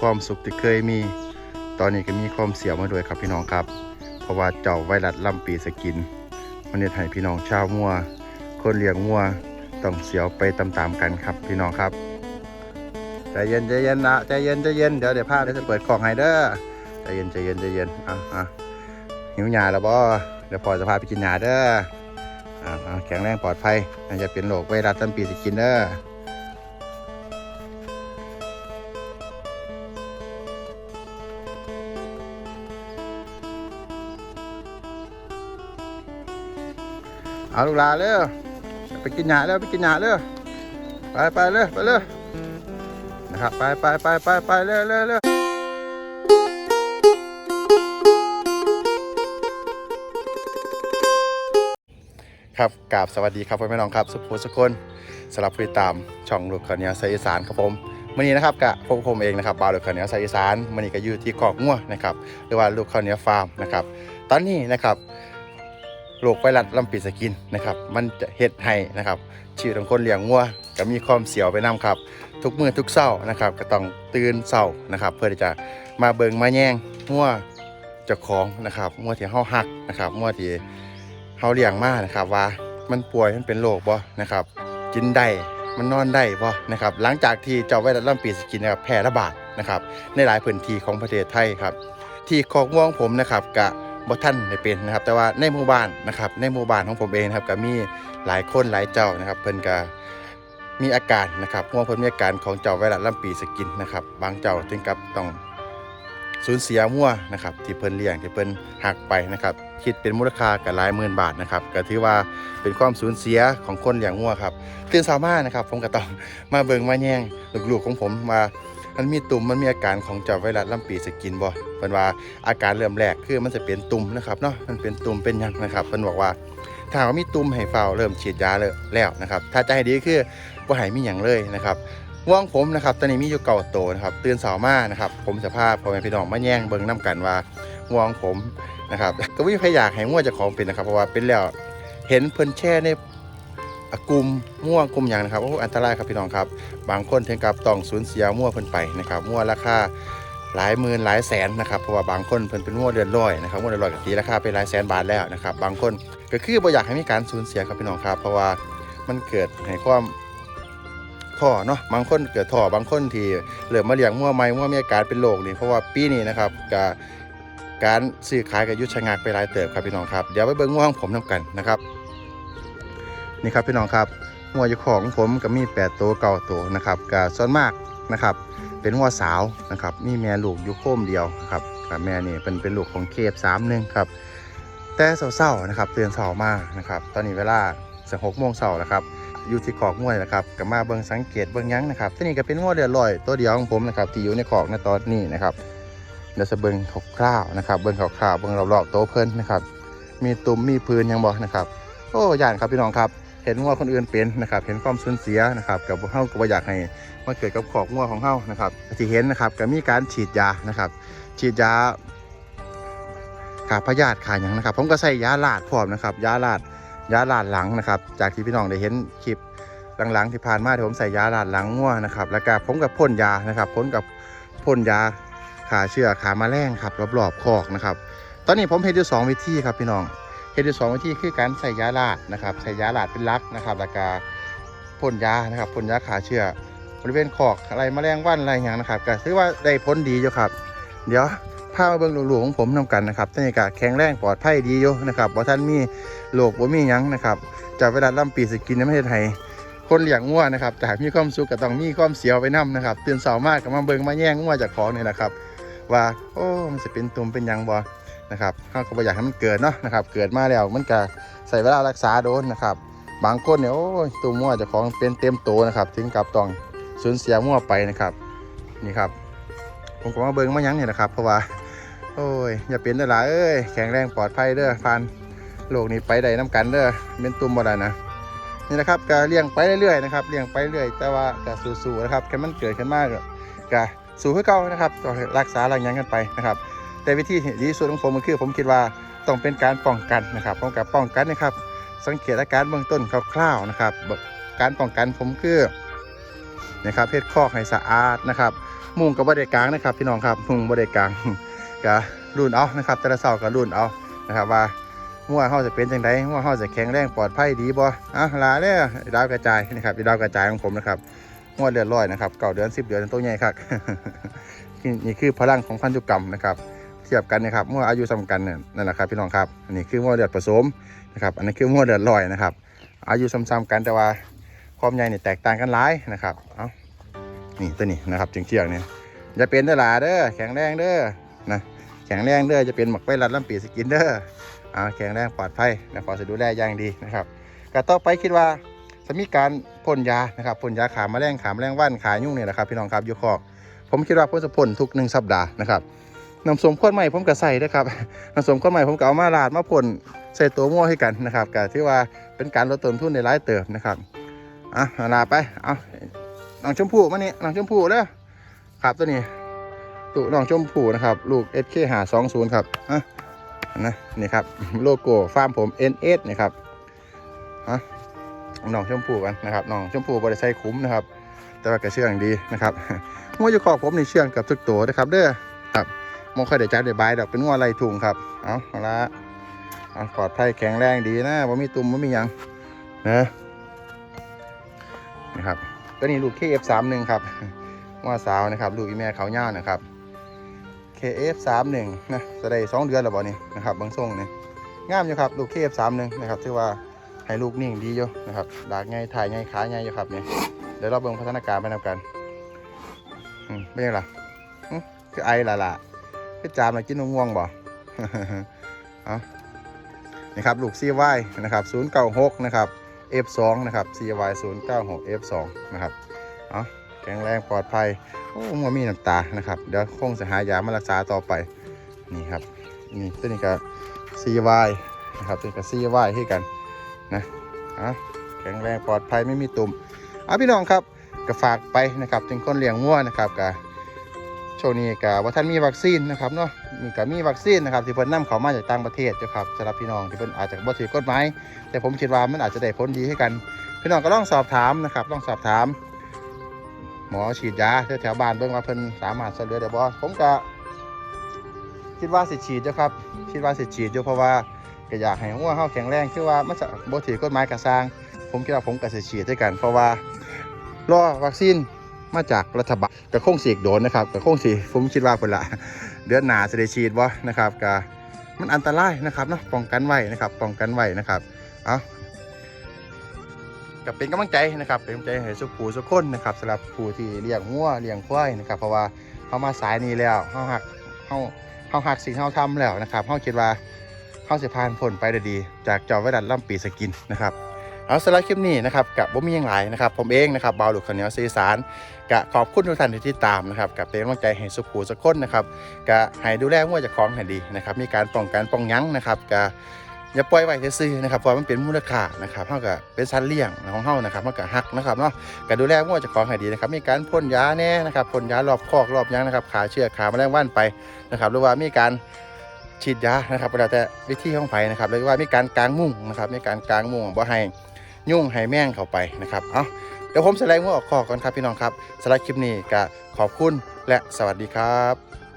ความสุขที่เคยมี ตอนนี้ก็มีความเสียมาด้วยครับพี่น้องครับ เพราะว่าเจ้าไวรัสลำปีสกิน มันจะให้พี่น้องชาวมัว คนเลี้ยงมัวต้องเสียวไปตามๆกันครับพี่น้องครับใจเย็นใจเย็นนะใจเย็นใจเย็นเดี๋ยวเดี๋ยวพาเดี๋ยวจะเปิดของให้เด้อใจเย็นใจเย็นใจเย็นอะอะหิวยาแล้วบ่เดี๋ยวพอจะพาไปกินยาเด้ออะอะแข็งแรงปลอดภัยน่าจะเป็นโรคไวรัสลำปีสกินเด้อ เอาลูกลาเร็วไปกินหญ้าเร็วไปกินหญ้าเร็วไปไปเร็วไปเร็วนะครับไปไปไปไปไปเร็วเร็วเร็วครับกราบสวัสดีครับพ่อแม่น้องครับ สุภูสุคนสำหรับผู้ติดตามช่องลูกขาวเหนียวไซอีสานครับผมวันนี้นะครับกับผมผมเองนะครับบ่าวลูกขาวเหนียวไซอีสานวันนี้ก็อยู่ที่กอกงัวนะครับหรือว่าลูกขาวเหนียวฟาร์มนะครับตอนนี้นะครับ โรคไวรัสลำปีสกินนะครับ มันจะเฮ็ดให้นะครับชีวิตของคนเลี้ยงงัวก็มีความเสียวไปนํครับ ทุกมือทุกเช้านะครับ ก็ต้องตื่นเช้านะครับ เพื่อที่จะมาเบิงมาแย่งงัวจ้าของนะครับงัวที่เฮาฮักนะครับงัวที่เฮาเลี้ยงมานะครับ ว่ามันป่วยมันเป็นโรคบ่นะครับกินได้มันนอนได้บ่นะครับ หลังจากที่เจ้าไวรัสลำปีสกินนะครับแพร่ระบาดนะครับ ในหลายพื้นที่ของประเทศไทยครับ ที่คอกง่วงผมนะครับกะ บ่ท่านได้เป็นนะครับ แต่ว่าในหมู่บ้านนะครับในหมู่บ้านของผมเองนะครับก็มีหลายคนหลายเจ้านะครับเพิ่นก็มีอาการนะครับง่วงเพิ่นมีอาการของเจ้าไวรัสลำปีสกินนะครับบางเจ้าถึงกับต้องสูญเสียมั่วนะครับที่เพิ่นเลี้ยงที่เพิ่นหักไปนะครับคิดเป็นมูลค่าก็หลายหมื่นบาทนะครับก็ถือว่าเป็นความสูญเสียของคนเลี้ยงงัวครับตื่นเช้ามานะครับผมก็ต้องมาเบิ่งมาแย่งลูกๆของผมว่า มันมีตุ่มมันมีอาการของเจ้าไวรัสลำปีสกินบ่เพิ่นว่าอาการเริ่มแรกคือมันจะเป็นตุ่มนะครับเนาะมันเป็นตุ่มเป็นยังนะครับเพิ่นบอกว่าถ้าว่ามีตุ่มให้เฝ้าเริ่มฉีดยาเลยแล้วนะครับ ถ้าจะให้ดีคือบ่ให้มีหยังเลยนะครับง่วงผมนะครับตอนนี้มีอยู่เก่าโตนะครับตื่นเช้ามานะครับ ผมจะพาพ่อแม่พี่น้องมาแย่งเบิ่งนํกันว่าง่วงผมนะครับก็มีใครอยากให้ง่วงจ้าของเป็นนะครับ เพราะว่าเป็นแล้วเห็นเพิ่นแช่ในอะ กลุ่มม่วงกลุ่มหยังนะครับโอ้อันตรายครับพี่น้องครับ บางคนถึงกับต้องสูญเสียมั่วเพิ่นไปนะครับมั่วราคาหลายหมื่นหลายแสนนะครับเพราะว่าบางคนเพิ่นเป็นมั่วเดือนร้อยนะครับมั่วเดือนร้อยก็ตีราคาไปหลายแสนบาทแล้วนะครับบางคนก็คือบ่อยากให้มีการสูญเสียครับพี่น้องครับ เพราะว่ามันเกิดให้ความท่อเนาะบางคนเกิดท่อบางคนที่เริ่มมาเลี้ยงมั่วใหม่มั่วมีอาการเป็นโรคนี่เพราะว่าปีนี้นะครับกการซื้อขายกับยุชะงักไปหลายเติบครับพี่น้องครับ เดี๋ยวไปเบิ่งง่วของผมนํกันนะครับ นี่ครับพี่น้องครับหัวอยู่ของผมก็มี8ตัวเก่าตัวนะครับก็ส่วนมากนะครับ เป็นหัวสาวนะครับ มีแม่ลูกอยู่โค้มเดียวครับกับแม่นี่เป็นเป็นลูกของเคฟสามหนึ่งครับ แต่เศร้าๆนะครับเตือนเสามากนะครับ ตอนนี้เวลาสักหกโมงเสาร์นะครับอยู่ที่ขอกม้วยนะครับกับมาเบิ่งสังเกตเบิ่งยั้งนะครับที่นี่ก็เป็นหัวเดือดลอยตัวเดียวของผมนะครับที่อยู่ในขอกในตอนนี้นะครับเดี๋ยวจะเบิ่งคร่าวๆนะครับ เบิ่งคร่าวๆเบิ่งรอบๆโต๊ะเพิ่นนะครับ มีตุ่มมีพื้นยังบ่นะครับ โอ้ยานครับพี่น้องครับ ห็นงัวคนอื่นเป็นนะครับ เห็นความสูญเสียนะครับกับเฮาก็บ่อยากให้มันเกิดกับขอกงัวของเฮานะครับที่เห็นนะครับก็มีการฉีดยานะครับ ฉีดยาขาพยาธิขาหยังนะครับ ผมก็ใส่ยาลาดพร้อมนะครับ ยาลาดยาลาดหลังนะครับ จากที่พี่น้องได้เห็นคลิปหลังๆที่ผ่านมาที่ผมใส่ยาลาดหลังงัวนะครับ แล้วก็ผมกับพ่นยานะครับพ่นกับพ่นยาขาเชื้อขาแมลงครับรอบๆคอกนะครับ ตอนนี้ผมเห็นอยู่สองวิธีครับพี่น้อง ฮ็ดอยู่สองวิธีคือการใส่ยาลาดนะครับใส่ยาลาดเป็นลักนะครับแล้วก็พ่นยานะครับพ่นยาขาเชื้อบริเวณคอกอะไรแมลงวันอะไรอย่างนะครับก็ถือว่าได้ผลดีอยู่ครับ เดี๋ยวพามาเบิ่งหลูกๆของผมนำกันนะครับตอนนี้ก็แข็งแรงปลอดภัยดีอยู่นะครับบ่ท่านมีโรคบ่มียังนะครับจากเวลาล่ำปีสกินในประเทศไทยคนเลี้ยงงัวนะครับจากมีความสุขก็ต้องมีความเสียวไปนํนะครับตื่นเช้ามากก็มาเบิ่งมาแย่งงัวจากของนี่แหละครับ ว่าโอ้มันจะเป็นตุ่มเป็นยังบ่ นะครับเขาก็บ่อยากให้มันเกิดเนาะนะครับ เกิดมาแล้วมันก็ใส่เวลารักษาโดนนะครับ บางคนเนี่ยโอ้ยตัวมั่วจะของเป็นเต็มโตนะครับ ถึงกับต้องสูญเสียมั่วไปนะครับนี่ครับ ผมก็มาเบิ่งมายังเนี่ยนะครับ เพราะว่าโอ้ยอย่าเป็นเด้อล่ะเอ้ยแข็งแรงปลอดภัยเด้อผ่านโลกนี้ไปได้น้กันเด้อเป็นตุ่มบ่ได้นะนี่นะครับก็เลี้ยงไปเรื่อยๆนะครับเลี้ยงไปเรื่อยแต่ว่าก็สู้ๆนะครับแค่มันเกิดขึ้นมากก็สู้ให้เก่านะครับต้องรักษาอะไรย่างกันไปนะครับ แต่วิธีดีสุดของผมก็คือ ผมคิดว่าต้องเป็นการป้องกันนะครับป้องกันป้องกันนะครับ สังเกตอาการเบื้องต้นคร่าวๆนะครับการป้องกันผมคือนะครับเพชรคอกให้สะอาดนะครับ มุงกับบ่ได้กลางนะครับ พี่น้องครับมุงบ่ได้กลางก็รุ่นเอานะครับแต่ละเสาก็รุ่นเอานะครับว่าหัวเฮาจะเป็นจังไดหัวเฮาจะแข็งแรงปลอดภัยดีบ่อะลาเด้อดาวกระจายนะครับดาวกระจายของผมนะครับหัวเดือนร้อยนะครับเก่าเดือน10เดือนตัวใหญ่ครับนี่คือพลังของพันธุกรรมนะครับ เทียบกันนะครับเมื่ออายุสำกันนั่นแหละครับพี่น้องครับอันนี้คือหัวเดือดผสมนะครับอันนี้คือหัวเดือดลอยนะครับ อายุซ้ำๆกันแต่ว่าความใหญ่เนี่ยแตกต่างกันหลายนะครับเอานี่ตัวนี้นะครับจึงเชือกเนี่ยจะเป็นเด้อหลาเด้อแข็งแรงเด้อนะแข็งแรงเด้อจะเป็นหมักไฟรัดลำปีสกินเด้อเอาแข็งแรงปลอดภัยนะขอจะดูแลอย่างดีนะครับก็ต่อไปคิดว่าจะมีการพ่นยานะครับพ่นยาขาแมลงขาแมลงว่านขายุ่งเนี่ยแหละครับพี่น้องครับยู่คอกผมคิดว่าผมจะพ่นทุกหนึ่งสัปดาห์นะครับ น้ำส้มข้นใหม่ผมก็ใส่นะครับน้ำส้มข้นใหม่ผมก็เอามาลาดมาพ่นใส่ตัวมั่วให้กันนะครับก็ถือว่าเป็นการลดต้นทุนในหลายเติบนะครับอะลาไปเอาน้องชมพู่มานี่น้องชมพู่เด้อครับตัวนี้ตัวน้องชมพู่นะครับ ลูก SK หา20ครับอะนะนี่ครับโลโก้ฟาร์มผม NS นะครับอะน้องชมพู่กันนะครับน้องชมพู่บริใช้คุ้มนะครับ แต่ว่ากระเชื่องดีนะครับงัวอยู่ขอบผมในเชื่องกับทุกตัวนะครับเด้อ ครับมองค่อยได้จับได้บายดอกเป็นงัวไรถุงครับ เอาเอาละเอาปลอดภัยแข็งแรงดีนะว่ามีตุ่มว่ามียังนะนะครับตัวนี้ลูก KF31 ครับงัวสาวนะครับ ลูกอีแม่เขาวย่านะครับ KF31 นะจะได้สองเดือนแล้วบ่นี่นะครับเบางทรงนี่งามอยู่ครับ ลูก KF31 นะครับถือว่าให้ลูกนิ่งดีอยู่นะครับดากไงถ่ายไงขาไงอยู่ครับเนี่ยเดี๋ยวเราเบิ่งพัฒนาการไปนำกันอืมเป็นยังไงอืมคือไอละล่ะ คือจามมากินนมง่วงบ่เอานี่ครับลูก CY นะครับ096นะครับ F2 นะครับ CY 096 F2 นะครับเอาแข็งแรงปลอดภัยโอ้มัมีน้ำตานะครับเดี๋ยวคงจะหายามารักษาต่อไปนี่ครับนี่ตัวนี้ก็ CY นะครับตัวนี้ก็ CY ให้กันนะเอาแข็งแรงปลอดภัยไม่มีตุ่มเอาพี่น้องครับก็ฝากไปนะครับถึงคนเลี้ยงวัวนะครับกับ ช่วงนี้กับว่าท่านมีวัคซีนนะครับเนาะมีกับมีวัคซีนนะครับที่เพิ่นนำเข้ามาจากต่างประเทศเจ้าครับสำหรับพี่น้องที่เพิ่นอาจจะบ่ถือกฎหมายแต่ผมคิดว่ามันอาจจะได้ผลดีให้กัน พี่น้องก็ลองสอบถามนะครับลองสอบถาม หมอฉีดยาแถวๆบ้านเบิ่งว่าเพิ่นสามารถช่วยเหลือได้บ่ผมก็คิดว่าสิฉีดเจ้าครับคิดว่าสิฉีดอยู่เพราะว่าก็อยากให้วัวเฮาแข็งแรงคือว่ามันจะบ่ถือกฎหมายกระสร้าง ผมคิดว่าผมก็สิฉีดด้วยกัน เพราะว่ารอวัคซีน มาจากรัฐบาลกับโค้งสีกโดนนะครับกับโค้งสีผมคิดว่าคนละเดือนหนาจะได้ฉีดบ่นะครับกับมันอันตรายนะครับเนาะป้องกันไว้นะครับป้องกันไว้นะครับเอากับเป็นกำลังใจนะครับเป็นกำลังใจให้สุขผูสุขคนนะครับสำหรับผู้ที่เลี้ยงงัวเลี้ยงควายนะครับเพราะว่าเขามาสายนี้แล้วเขาหักเขาเขาหักสิ่งเขาทำแล้วนะครับเขาคิดว่าเขาสิผ่านพ้นไปได้ดี จากจอไวรัสล่ำปีสกินนะครับ เอาสำหรับคลิปนี้นะครับกับบ่มีหยังหลนะครับ ผมเองนะครับบาวลูกขาวเนียวสีสารกะขอบคุณทุกท่านที่ติดตามนะครับกับเป็นกำลังใจให้สุขูสักคนนะครับกะให้ดูแลงัวเจากของให้ดีนะครับ มีการป้องกันป้องยั้งนะครับกะอย่าปล่อยไว้ซื่อนะครับเพราะมันเป็นมูลค่านะครับเท่ากับเป็นสัตว์เลี้ยงของเฮานะครับเท่ากับฮักนะครับเนาะกะดูแลงัวเจากของให้ดีนะครับ มีการพ่นยาแน่นะครับพ่นยารอบคอกรอบยั้งนะครับขาเชือกขาแมลงวันไปนะครับหรือว่ามีการฉีดยานะครับแล้วแต่วิธีของไผนะครับหรือว่ามีการกางมุ้งนะครับมีการกางมุ้งบ่ให้ ยุ่งไห้แม่งเข้าไปนะครับ เอาเดี๋ยวผมแสดงว่อออกคอก่อนครับพี่น้องครับสไลด์คลิปนี้ก็ขอบคุณและสวัสดีครับ